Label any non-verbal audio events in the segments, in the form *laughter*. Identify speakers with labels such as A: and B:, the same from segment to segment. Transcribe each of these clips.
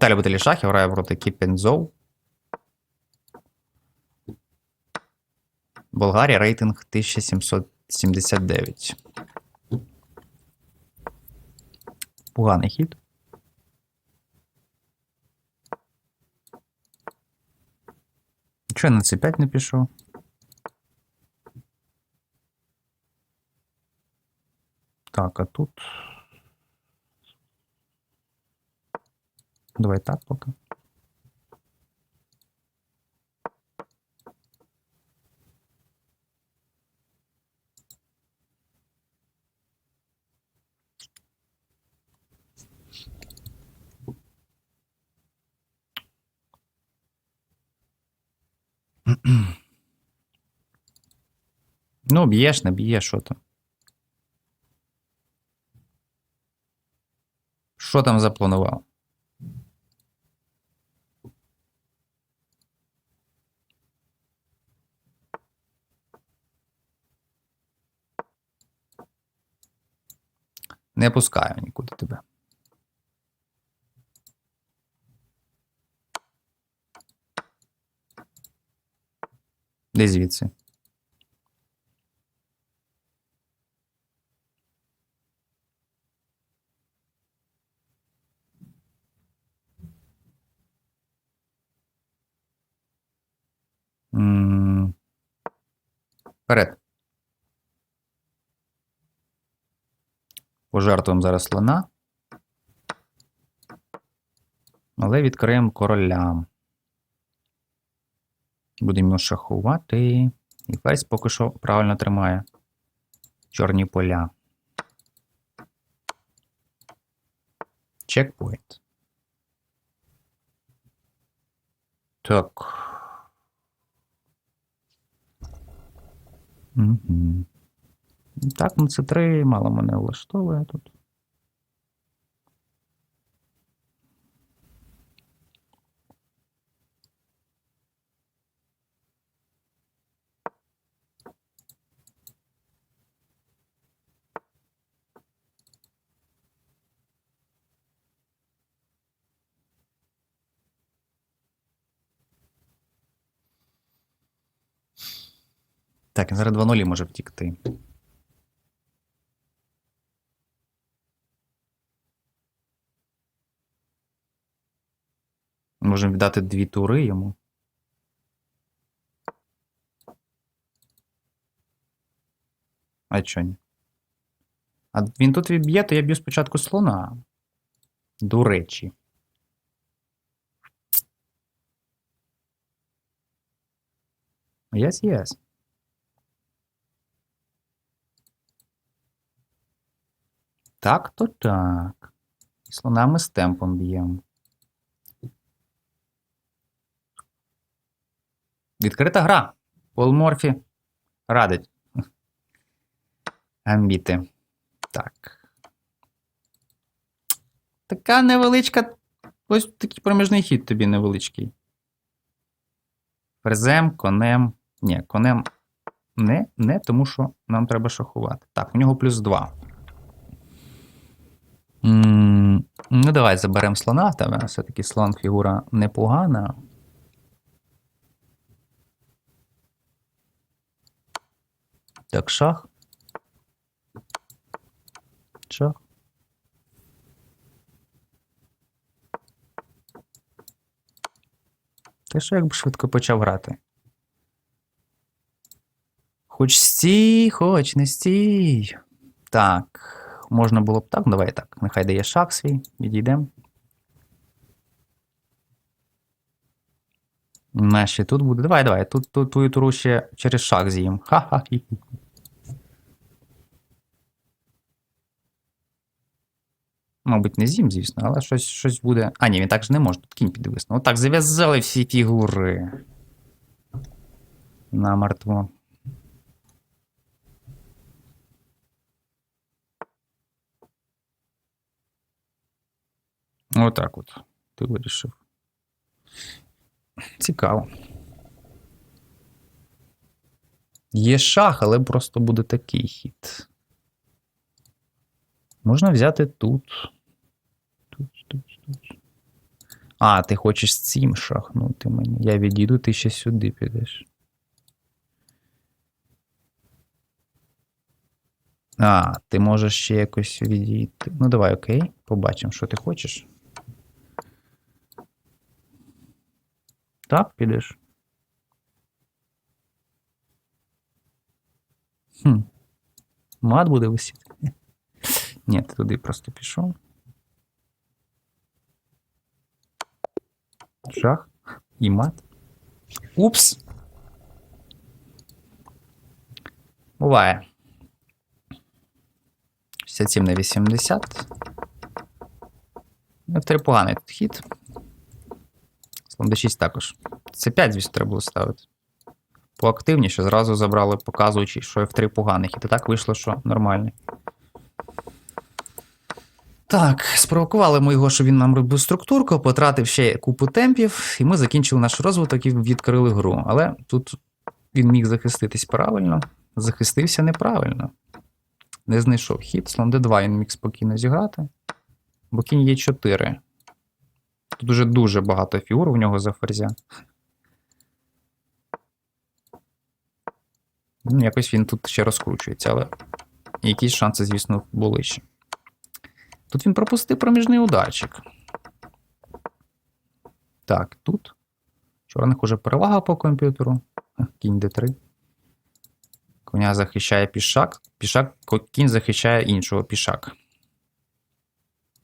A: Віталій Бутилі Шахів грає проти Кіпензов. Болгарія рейтинг 1779. Поганий хід. Чого я на C5 не пішов? Так, а тут. Давай так поки. Ну, б'єш, не там. Що там запланував? Не пускаю нікуди тебе. Де звідси? Вперед. Пожертвуємо зараз слона. Але відкриємо короля. Будемо шахувати. І фейс поки що правильно тримає чорні поля. Чекпоінт. Так. Угу. Так, ну це три мало мене влаштовує тут. Так, зараз 2-0 може втікти. Можемо віддати дві тури йому. А чо ні? А він тут відб'є, то я б'ю спочатку слона. До речі. Yes, yes. Так, то так. І слона ми з темпом б'ємо. Відкрита гра. Пол Морфі радить. Амбіти. Так. Така невеличка. Ось такий проміжний хід тобі невеличкий. Фрезем, конем. Ні, конем не, не, тому що нам треба шахувати. Так, у нього плюс 2. М, Ну, давай заберемо слона. Все-таки слон фігура непогана. Так, шах. Шах. Ти що якби швидко почав грати? Хоч стій, хоч не стій. Так. Можна було б так, давай так. Нехай дає шах свій, відійдемо. На ще тут буде. Давай, давай. Тут, тут твою туру ще через шах з'їм. Ха-ха. Мабуть, не з'їм, звісно, але щось, щось буде. А, ні, він так же не може. Тут кінь підвис. Ну так, зав'язали всі фігури. Намертво. Отак от. Ти вирішив. Цікаво. Є шах, але просто буде такий хід. Можна взяти тут. Тут, тут, тут. А, ти хочеш цим шахнути мені. Я відійду, ти ще сюди підеш. А, ти можеш ще якось відійти. Ну, давай, окей. Побачимо, що ти хочеш. Так, підеш. Хм. Мат буде висіти. Ні, ти туди просто пішов. Шах і мат. Упс. Буває. 67 на 80. Ну, в три поганий тут хід. Слон d6 також. Це 5, звісно, треба було ставити. Поактивніше, зразу забрали, показуючи, що F3 поганий хід. І так вийшло, що нормальний. Так, спровокували ми його, що він нам робив структурку, потратив ще купу темпів, і ми закінчили наш розвиток і відкрили гру. Але тут він міг захиститись правильно, захистився неправильно. Не знайшов хід. Слон d2 він міг спокійно зіграти. Бо кінь є 4. Тут уже дуже багато фігур у нього за ферзя. Ну, якось він тут ще розкручується, але якісь шанси, звісно, були ще. Тут він пропустив проміжний ударчик. Так, тут. Чорних уже перевага по комп'ютеру. Кінь d3. Коня захищає пішак. Пішак, кінь захищає іншого пішак.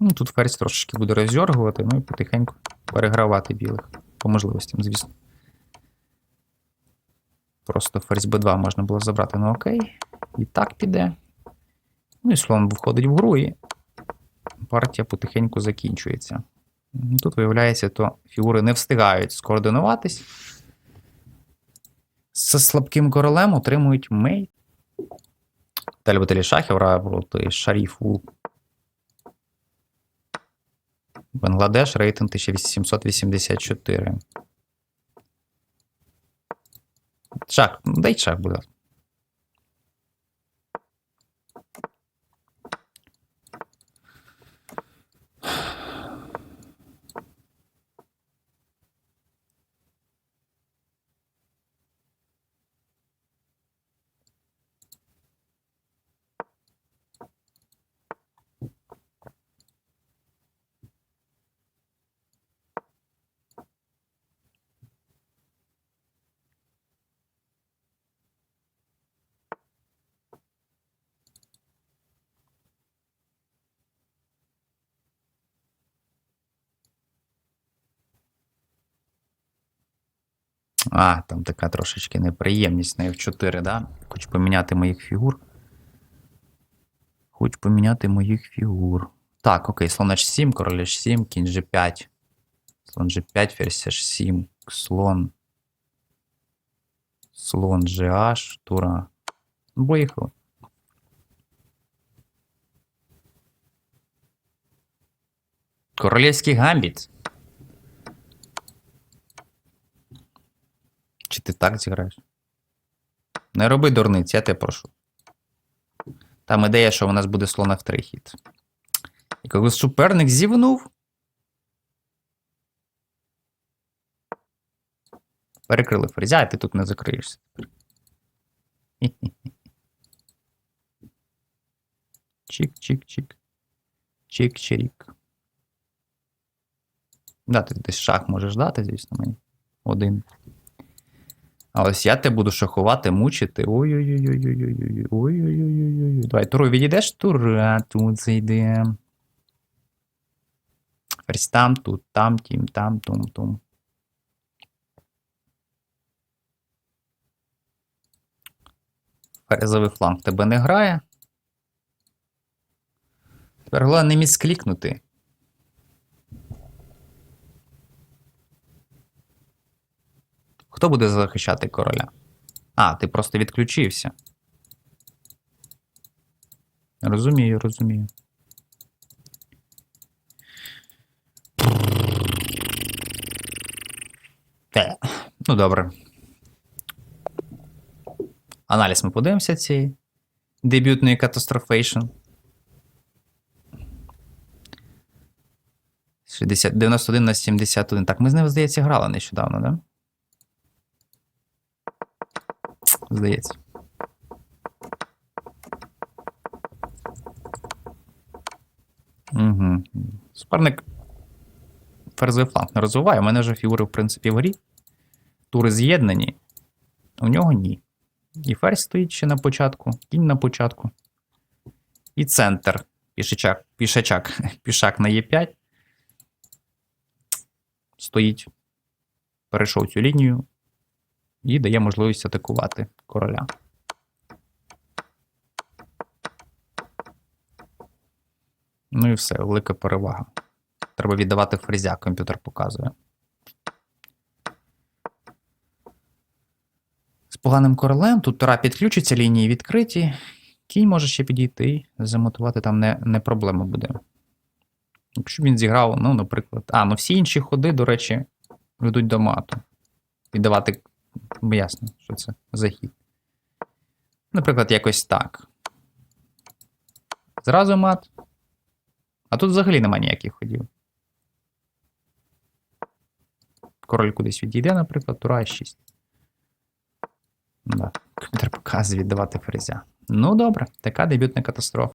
A: Ну, тут ферзь трошечки буде роздергувати, ну і потихеньку перегравати білих. По можливостям, звісно. Просто ферзь b2 можна було забрати, ну окей. І так піде. Ну і слон входить в гру, і партія потихеньку закінчується. Тут, виявляється, то фігури не встигають скоординуватись. З слабким королем отримують мей. Та любителі шахів проти шаріфу. Бангладеш рейтинг 1784. Шах, ну, дай шах, будь ласка. А, там така трошечки неприємність на F4, да? Хочу поміняти моїх фігур. Хочу поміняти моїх фігур. Так, окей, слон H7, король H7, кінь G5. Слон G5, ферзь H7, слон. Слон GH, тура. Ну, Поїхали. Королівський гамбіт. Ти так зіграєш? Не роби дурниць, я тебе прошу. Там ідея, що у нас буде слон F3 хід. І коли суперник зівнув. Перекрили ферзя, і ти тут не закриєшся. Чик-чик-чик. Чик-чирік. Да, ти десь шах можеш дати, звісно, мені. Один. А ось я тебе буду шахувати, мучити. Ой-ой-ой-ой-ой-ой. Ой-ой-ой-ой-ой. Давай, туру відійдеш? Тура, тут зайде. Ферзь там, тут, там, тім, там, тум, тум. Ферзовий фланг тебе не грає. Тепер головне не міцклікнути. Хто буде захищати короля? А, ти просто відключився. Розумію, розумію. Те. Ну, добре. Аналіз ми подивимося цієї дебютної катастрофейшн. 60, 91 на 71. Так, ми з ним, здається, грали нещодавно, да? Здається. Угу. Суперник ферзовий фланг не розвиває. У мене вже фігури, в принципі, в грі. Тури з'єднані. У нього ні. І ферзь стоїть ще на початку, кінь на початку. І центр. Пішачак, пішачак, *laughs* пішак на Е5. Стоїть. Перейшов цю лінію і дає можливість атакувати короля. Ну і все, велика перевага. Треба віддавати фрезя, комп'ютер показує. З поганим королем тут Тура підключиться, лінії відкриті. Кінь може ще підійти, замотувати там не, не проблема буде. Якщо він зіграв, ну, наприклад. А, ну всі інші ходи, до речі, ведуть до мату. Віддавати. Ясно, що це за хід. Наприклад, якось так. Зразу мат. А тут взагалі немає ніяких ходів. Король кудись відійде, наприклад, тура 6. Да. Комп'ютер показує віддавати ферзя. Ну добре, така дебютна катастрофа.